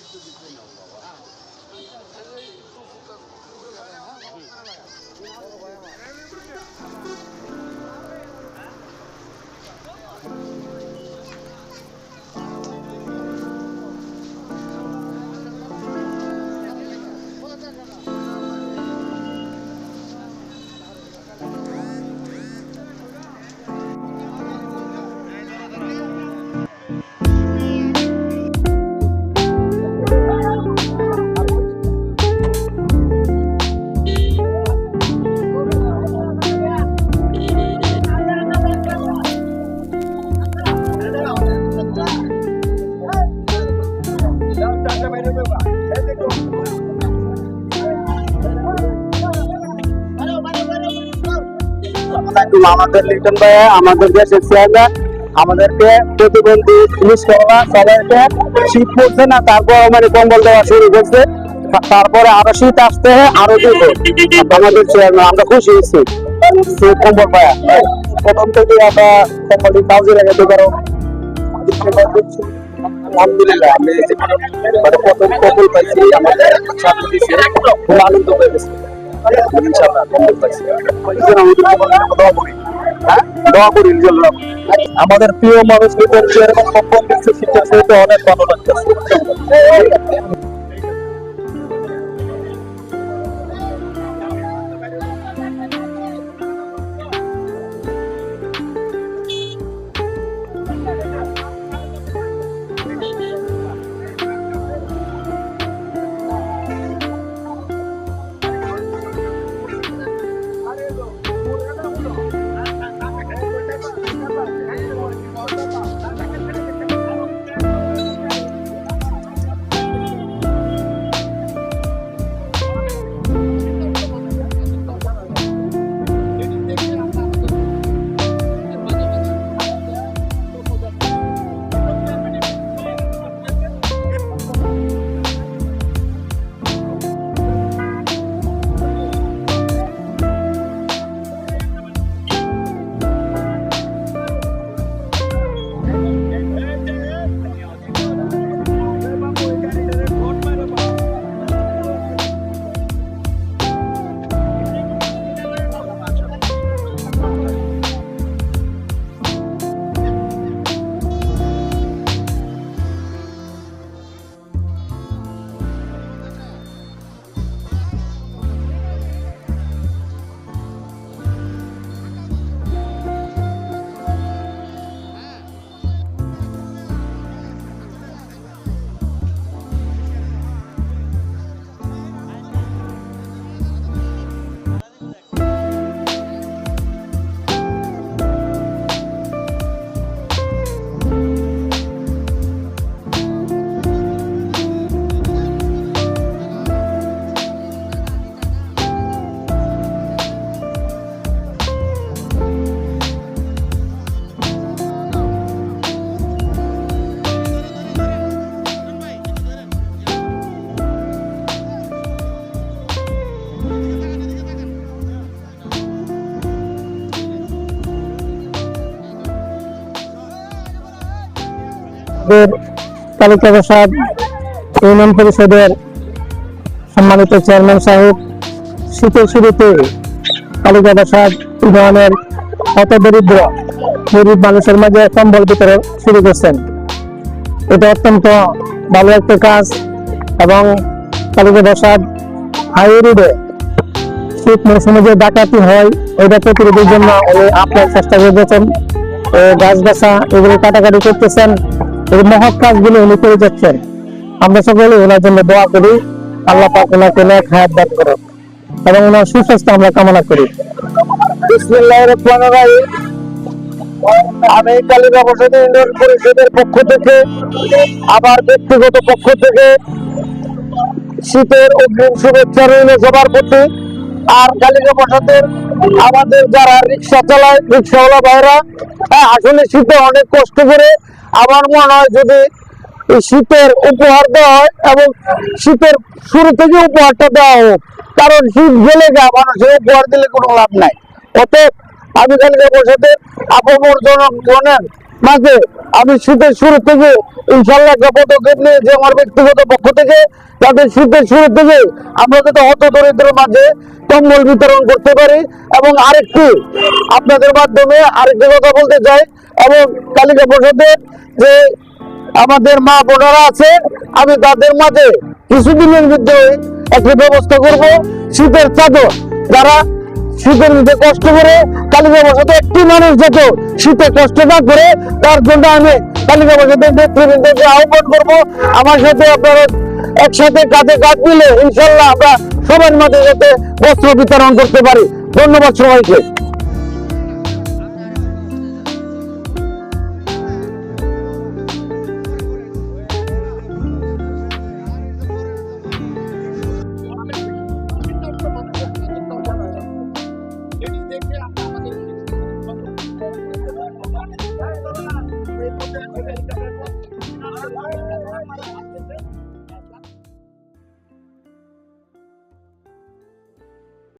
是是是，我啊，现在，আমাদের লিটন ভাইয়া আমাদের দেশের চেয়ারম্যান আমাদেরকে প্রতিবন্ধী পুলিশ করা সবাইকে শীত পড়ছে না, তারপর মানে কম্বল দেওয়া শুরু করছে। তারপরে আরও শীত আসতে আরও দিব আমাদের চেয়ারম্যান আমরা খুশি হয়েছি। কম্বল পায়া। প্রথম থেকে আমরা কম্বলটি কাউকে লাগাতে পারো। আলহামদুলিল্লাহ আমি মানে প্রথম কম্বল পাইছি, আমাদের খুব আনন্দ হয়ে আমাদের প্রিয় মানুষ এরকম সেটা সেটা অনেক ভালো লাগতেছে। তালিকা প্রসাদ ইউনিয়ন পরিষদের সম্মানিত চেয়ারম্যান সাহেব, শীতের শুরুতে তালিকা প্রসাদ ইউনিয়নের অত দরিদ্র গরিব মানুষের মাঝে কম্বল বিতরণ শুরু করছেন। এটা অত্যন্ত ভালো একটা কাজ এবং তালিকা প্রসাদ হাই রোডে শীত মৌসুমে যে ডাকাতি হয়, ওইটা প্রতিরোধের জন্য উনি আপনার চেষ্টা করতেছেন ও গাছ গাছা এগুলো কাটাকাটি করতেছেন। এই মহৎ কাজগুলো উনি করে যাচ্ছেন। আমরা সকলে ওনার জন্য দোয়া করি। আল্লাহ পাক ওনাকে নেক হায়াত দান করুন এবং ওনার সুস্বাস্থ্য আমরা কামনা করি। আমি কালিকা বসতি ইউনিয়ন পরিষদের পক্ষ থেকে আবার ব্যক্তিগত পক্ষ থেকে শীতের অগ্রিম শুভেচ্ছা রইল সবার প্রতি। আর কালিকা আমাদের যারা রিক্সা চালায় রিক্সাওয়ালা ভাইরা হ্যাঁ, আসলে শীতে অনেক কষ্ট করে আমার মনে হয় যদি শীতের উপহার দেওয়া হয় এবং শীতের শুরু থেকে উপহারটা দেওয়া হোক কারণ শীত গেলে গা মানুষের উপহার দিলে কোনো লাভ নাই। অতএব আমি কালিকা প্রসাদের আপমর জনগণের মাঝে আমি শীতের শুরু থেকে ইনশাল্লাহ একটা পদক্ষেপ নিয়ে যে আমার ব্যক্তিগত পক্ষ থেকে তাদের শীতের শুরু থেকে আমরা যাতে হত দরিদ্রের মাঝে কম্বল বিতরণ করতে পারি এবং আরেকটি আপনাদের মাধ্যমে আরেকটি কথা বলতে চাই এবং কালিকা পরিষদের যে আমাদের মা বোনেরা আছে, আমি তাদের মাঝে কিছুদিনের মধ্যে একটা ব্যবস্থা করব। শীতের চাদর, যারা শীতের মধ্যে কষ্ট করে কালিকা বসাতে একটি মানুষ যত, শীতে কষ্ট না করে তার জন্য আমি কালিকা বসাতে আহ্বান করব। আমার সাথে আপনারা একসাথে কাঁধে কাঁধ মিলে ইনশাল্লাহ আমরা সবার মাঝে যাতে বস্ত্র বিতরণ করতে পারি। ধন্যবাদ সবাইকে।